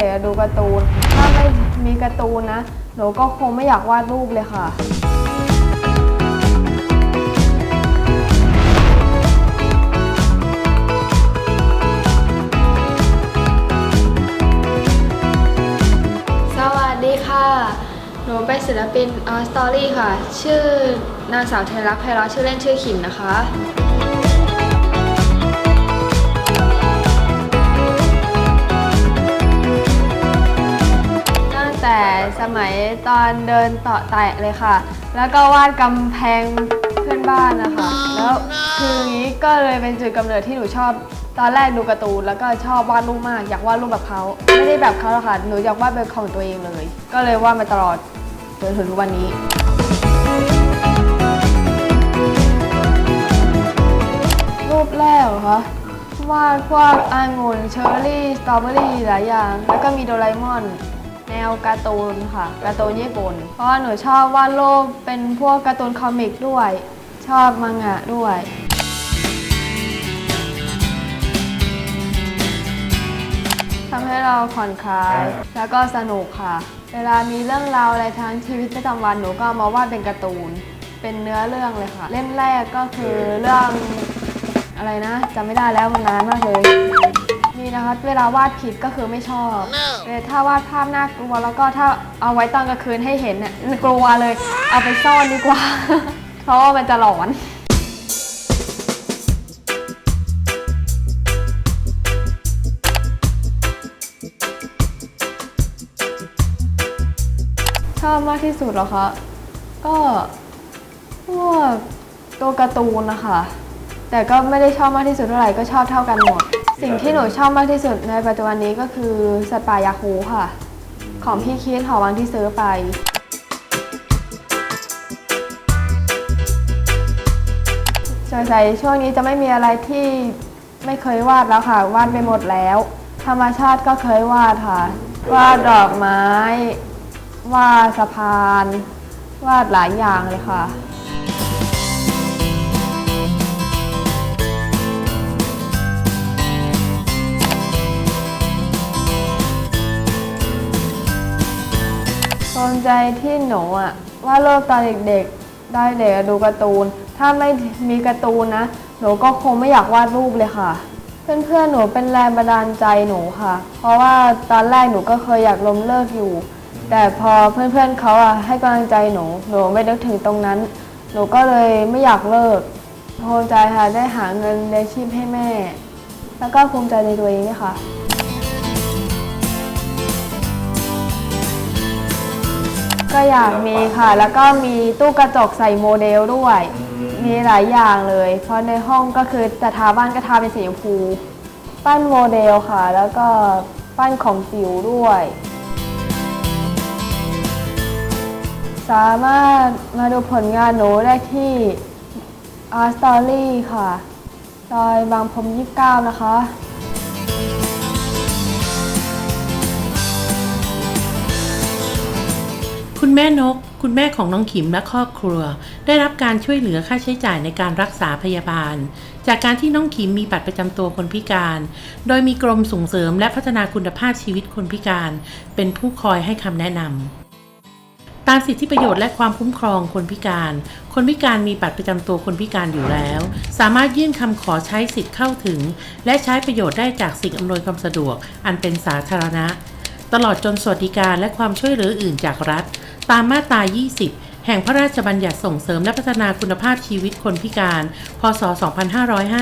ด้เลยอะดูการ์ตูน ถ้าไม่มีการ์ตูนนะ หนูก็คงไม่อยากวาดรูปเลยค่ะ สวัสดีค่ะ หนูเป็นศิลปินอาร์สตอรี่ค่ะ ชื่อนางสาวเทรักไพเราะชื่อเล่นชื่อขิมนะคะ มัยตอนเดินต่อแตะเลยค่ะ แล้วก็วาดกำแพงเพื่อนบ้านนะคะ แล้วคืออย่างนี้ก็เลยเป็นจุดกำเนิดที่หนูชอบ ตอนแรกดูการ์ตูนแล้วก็ชอบวาดรูปมาก อยากวาดรูปแบบเขาไม่ได้แบบเขาหรอกค่ะ หนูอยากวาดเป็นของตัวเองเลย ก็เลยวาดมาตลอดจนถึงทุกวันนี้รูปแรกเหรอคะวาดพวกองุ่นเชอร์รี่ สตรอเบอรี่หลายอย่าง แล้วก็มีโดราเอมอน แนวการ์ตูนค่ะการ์ตูนญี่ปุ่น เพราะว่าหนูชอบวาดรูปเป็นพวกการ์ตูนคอมิกด้วย ชอบมังงะด้วย ทำให้เราผ่อนคลาย แล้วก็สนุกค่ะ เวลามีเรื่องราวอะไรทางชีวิตประจำวันหนูก็เอามาวาดเป็นการ์ตูน เป็นเนื้อเรื่องเลยค่ะ เล่มแรกก็คือเรื่องอะไรนะจำไม่ได้แล้วมันนานมากเลย นี่นะคะเวลาวาดผิดก็คือไม่ชอบเออถ้าวาดภาพน่ากลัวแล้วก็ถ้าเอาไว้ตอนกลางคืนให้เห็นเนี่ยกลัวเลย เอาไปซ่อนดีกว่า เพราะว่ามันจะหลอนชอบมากที่สุดเหรอคะ ก็พวกตัวการ์ตูนนะคะ แต่ก็ไม่ได้ชอบมากที่สุดเท่าไหร่ก็ชอบเท่ากันหมด สิ่งที่หนูชอบมากที่สุดในปัจจุบันนี้ก็คือสปายาคูค่ะ ของพี่คิดหอวังที่ซื้อไป สงสัยช่วงนี้จะไม่มีอะไรที่ไม่เคยวาดแล้วค่ะ วาดไปหมดแล้ว ธรรมชาติก็เคยวาดค่ะ วาดดอกไม้ วาดสะพาน วาดหลายอย่างเลยค่ะ ตอนใจที่หนูอะว่าดโลกตอนเด็กๆ ได้เด็กดูการ์ตูน ถ้าไม่มีการ์ตูนนะ หนูก็คงไม่อยากวาดรูปเลยค่ะ เพื่อนๆหนูเป็นแรงบันดาลใจหนูค่ะ เพราะว่าตอนแรกหนูก็เคยอยากล้มเลิกอยู่ แต่พอเพื่อนๆเขาอะให้กำลังใจหนู หนูไม่นึกถึงตรงนั้น หนูก็เลยไม่อยากเลิกภูมิใจค่ะได้หาเงินเลี้ยงชีพให้แม่ แล้วก็ภูมิใจในตัวเองด้วยค่ะ ก็อยากมีค่ะ แล้วก็มีตู้กระจกใส่โมเดลด้วย มีหลายอย่างเลย เพราะในห้องก็คือจะทาบ้านก็ทาเป็นสีชมพู ปั้นโมเดลค่ะ แล้วก็ปั้นของจิ๋วด้วย สามารถมาดูผลงานหนูได้ที่ Art Story ค่ะซอยบางพรม29 นะคะ ม่นก คุณแม่ของน้องขิมและครอบครัว ได้รับการช่วยเหลือค่าใช้จ่ายในการรักษาพยาบาล จากการที่น้องขิมมีบัตรประจำตัวคนพิการ โดยมีกรมส่งเสริมและพัฒนาคุณภาพชีวิตคนพิการ เป็นผู้คอยให้คำแนะนำตามสิทธิประโยชน์และความคุ้มครองคนพิการ คนพิการมีบัตรประจำตัวคนพิการอยู่แล้ว สามารถยื่นคำขอใช้สิทธิ์เข้าถึง และใช้ประโยชน์ได้จากสิ่งอำนวยความสะดวก อันเป็นสาธารณะ ตลอดจนสวัสดิการและความช่วยเหลืออื่นจากรัฐ ตามมาตรา 20 แห่งพระราชบัญญัติส่งเสริมและพัฒนาคุณภาพชีวิตคนพิการ พศ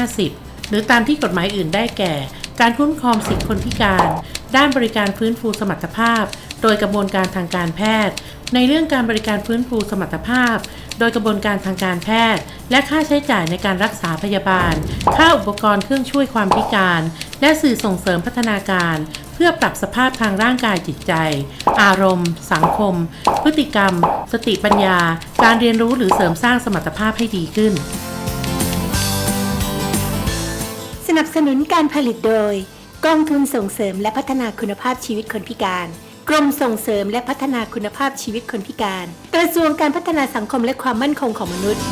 2550 หรือตามที่กฎหมายอื่นได้แก่ การคุ้มครองสิทธิคนพิการ ด้านบริการฟื้นฟูสมรรถภาพ โดยกระบวนการทางการแพทย์ ในเรื่องการบริการฟื้นฟูสมรรถภาพ โดยกระบวนการทางการแพทย์ และค่าใช้จ่ายในการรักษาพยาบาล ค่าอุปกรณ์เครื่องช่วยความพิการ และสื่อส่งเสริมพัฒนาการ เพื่อปรับสภาพทางร่างกายจิตใจ อารมณ์ สังคม พฤติกรรม สติปัญญา การเรียนรู้หรือเสริมสร้างสมรรถภาพให้ดีขึ้น สนับสนุนการผลิตโดย กองทุนส่งเสริมและพัฒนาคุณภาพชีวิตคนพิการ กรมส่งเสริมและพัฒนาคุณภาพชีวิตคนพิการ กระทรวงการพัฒนาสังคมและความมั่นคงของมนุษย์